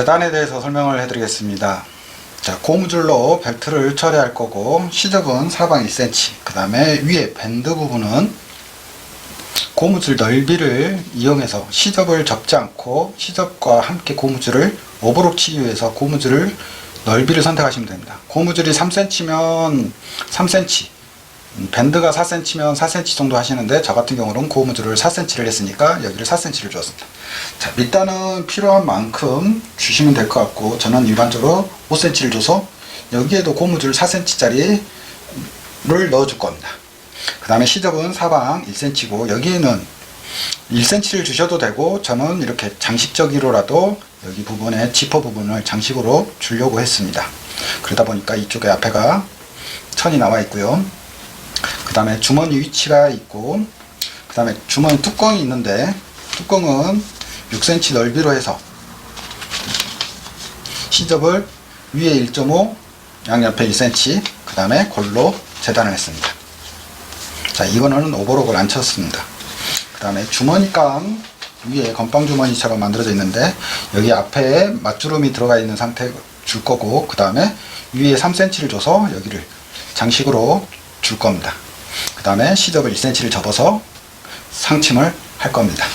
재단에 대해서 설명을 해드리겠습니다. 자, 고무줄로 벨트를 처리할 거고 시접은 사방 1cm 그 다음에 위에 밴드 부분은 고무줄 넓이를 이용해서 시접을 접지 않고 시접과 함께 고무줄을 오버록 치기 위해서 고무줄을 넓이를 선택하시면 됩니다. 고무줄이 3cm면 3cm 음, 밴드가 4cm면 4cm 정도 하시는데 저 같은 경우는 고무줄을 4cm를 했으니까 여기를 4cm를 주었습니다. 자, 밑단은 필요한 만큼 주시면 될 것 같고 저는 일반적으로 5cm를 줘서 여기에도 고무줄 4cm짜리를 넣어줄 겁니다. 그 다음에 시접은 사방 1cm고 여기에는 1cm를 주셔도 되고 저는 이렇게 장식적으로라도 여기 부분에 지퍼 부분을 장식으로 주려고 했습니다. 그러다 보니까 이쪽에 앞에가 천이 나와 있고요. 그 다음에 주머니 위치가 있고 그 다음에 주머니 뚜껑이 있는데 뚜껑은 6cm 넓이로 해서 시접을 위에 1.5 양옆에 1cm 그 다음에 골로 재단을 했습니다. 자 이거는 오버록을 안 쳤습니다. 그 다음에 주머니감 위에 건빵 주머니처럼 만들어져 있는데 여기 앞에 맞주름이 들어가 있는 상태 줄 거고 그 다음에 위에 3cm를 줘서 여기를 장식으로 줄 겁니다 그 다음에 시접을 1cm를 접어서 상침을 할 겁니다.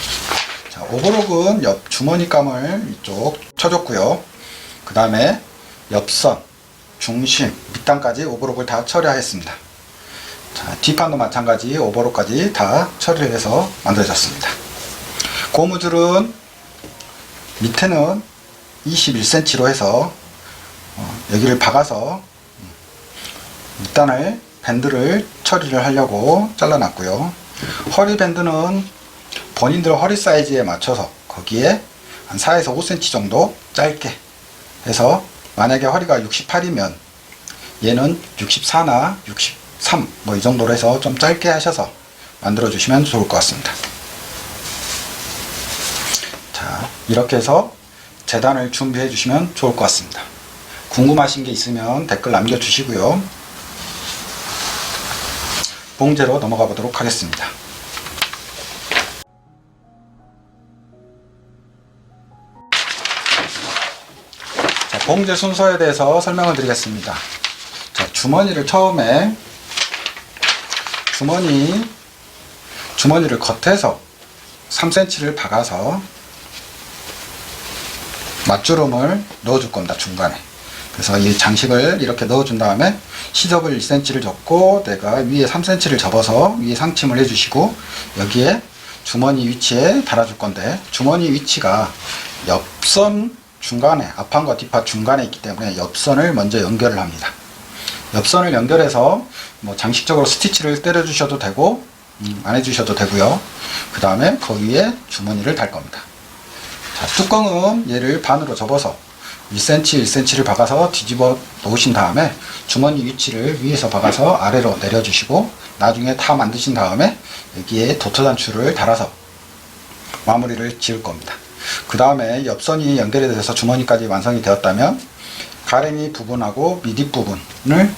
자, 오버록은 옆 주머니감을 이쪽 쳐줬고요. 그 다음에 옆선, 중심, 밑단까지 오버록을 다 처리하였습니다. 자, 뒷판도 마찬가지 오버록까지 다 처리를 해서 만들어졌습니다. 고무줄은 밑에는 21cm로 해서 어, 여기를 박아서 밑단을 밴드를 처리를 하려고 잘라놨고요. 허리 밴드는 본인들 허리 사이즈에 맞춰서 거기에 한 4에서 5cm 정도 짧게 해서 만약에 허리가 68이면 얘는 64나 63 뭐 이 정도로 해서 좀 짧게 하셔서 만들어 주시면 좋을 것 같습니다. 자, 이렇게 해서 재단을 준비해 주시면 좋을 것 같습니다. 궁금하신 게 있으면 댓글 남겨 주시고요. 봉제로 넘어가 보도록 하겠습니다. 자, 봉제 순서에 대해서 설명을 드리겠습니다. 자, 주머니를 처음에 주머니 주머니를 겉에서 3cm를 박아서 맞주름을 넣어줄 겁니다. 중간에. 그래서 이 장식을 이렇게 넣어준 다음에 시접을 1cm를 접고 내가 위에 3cm를 접어서 위에 상침을 해주시고 여기에 주머니 위치에 달아줄 건데 주머니 위치가 옆선 중간에 앞판과 뒷판 중간에 있기 때문에 옆선을 먼저 연결을 합니다. 옆선을 연결해서 뭐 장식적으로 스티치를 때려 주셔도 되고 음, 안 해주셔도 되고요. 그 다음에 거기에 주머니를 달 겁니다. 자, 뚜껑은 얘를 반으로 접어서 1cm, 1cm를 박아서 뒤집어 놓으신 다음에 주머니 위치를 위에서 박아서 아래로 내려주시고 나중에 다 만드신 다음에 여기에 도트 단추를 달아서 마무리를 지을 겁니다. 그 다음에 옆선이 연결이 돼서 주머니까지 완성이 되었다면 가랭이 부분하고 미뒷 부분을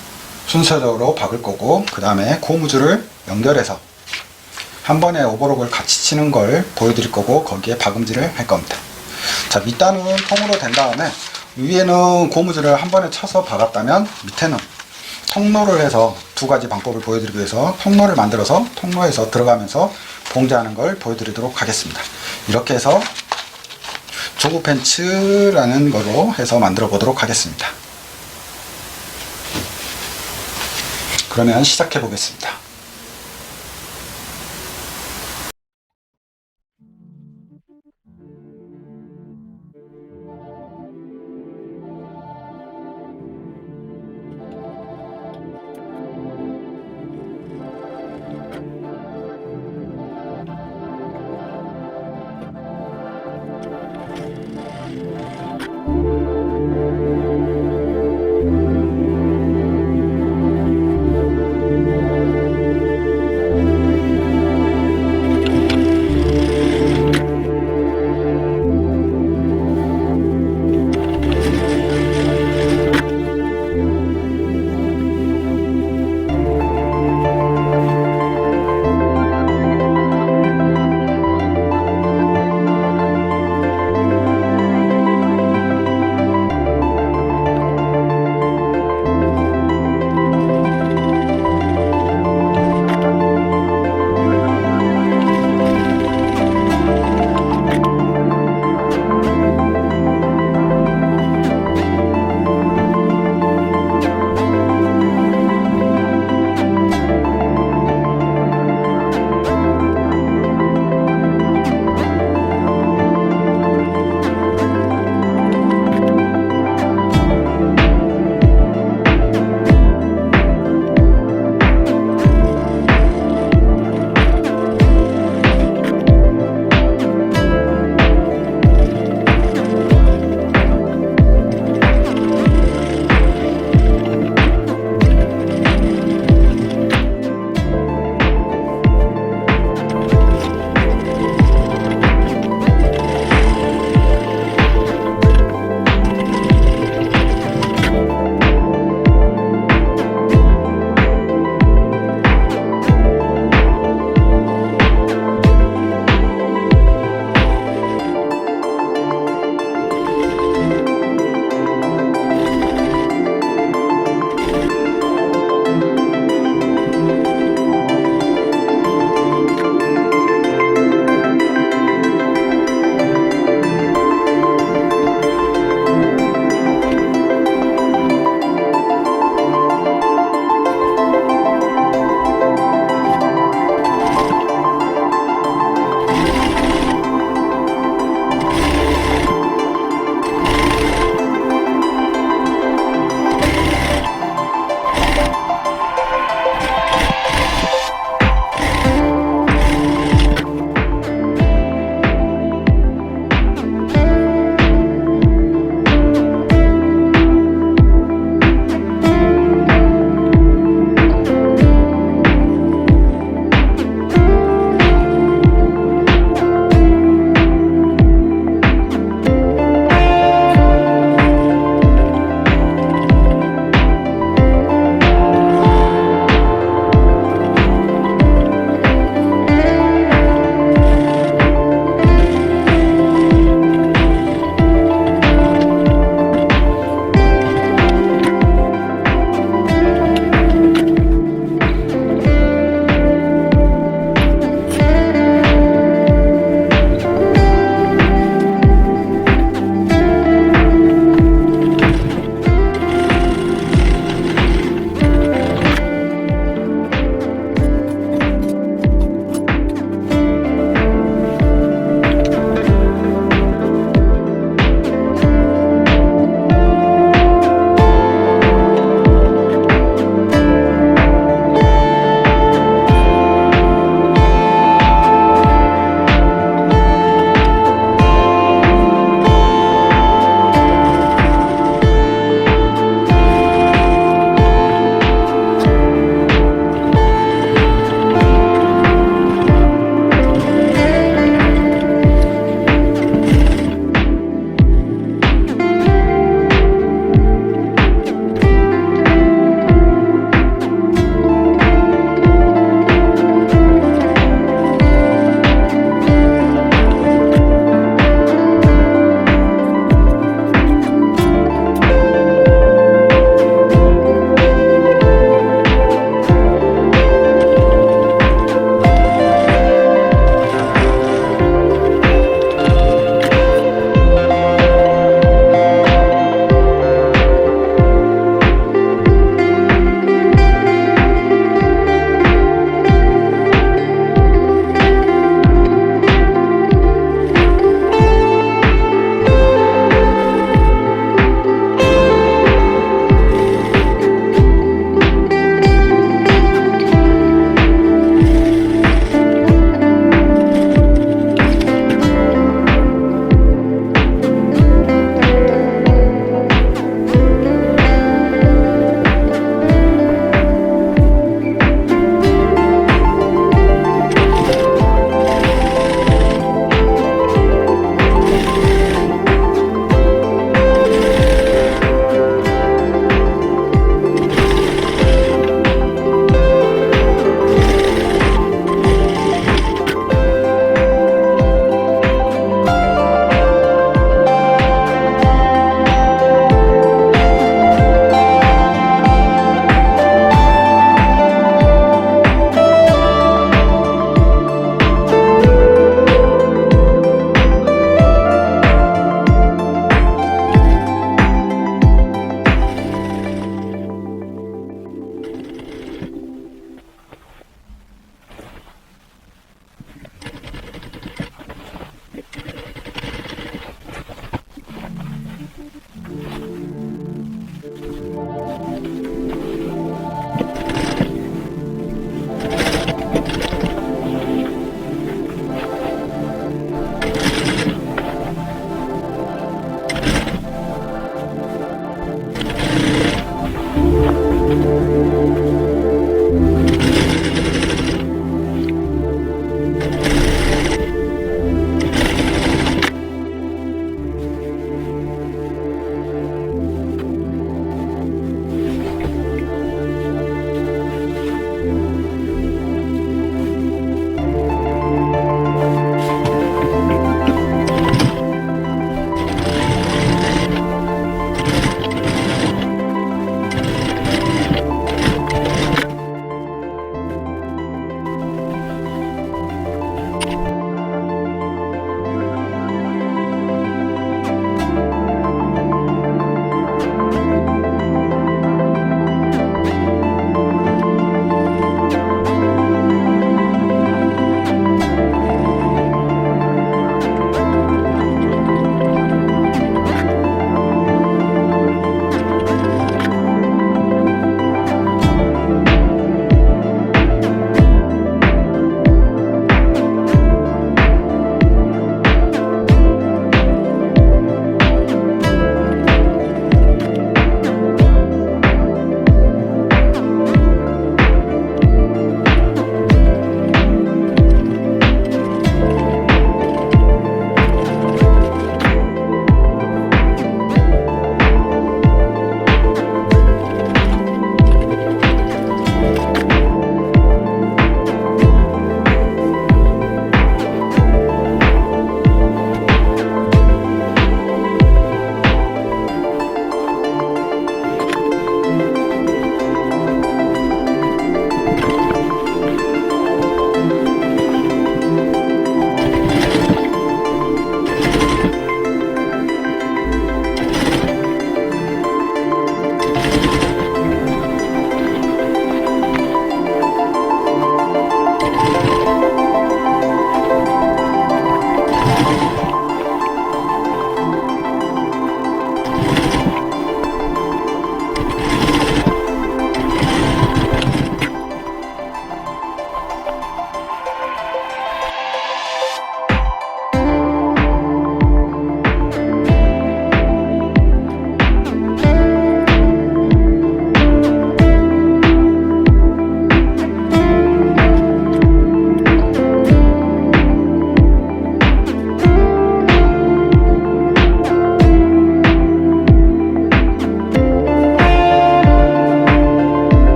순서적으로 박을 거고 그 다음에 고무줄을 연결해서 한 번에 오버록을 같이 치는 걸 보여드릴 거고 거기에 박음질을 할 겁니다. 자 밑단은 통으로 된 다음에 위에는 고무줄을 한 번에 쳐서 박았다면 밑에는 통로를 해서 두 가지 방법을 보여드리기 위해서 통로를 만들어서 통로에서 들어가면서 봉제하는 걸 보여드리도록 하겠습니다. 이렇게 해서 조구 팬츠라는 거로 해서 만들어 보도록 하겠습니다. 그러면 시작해 보겠습니다.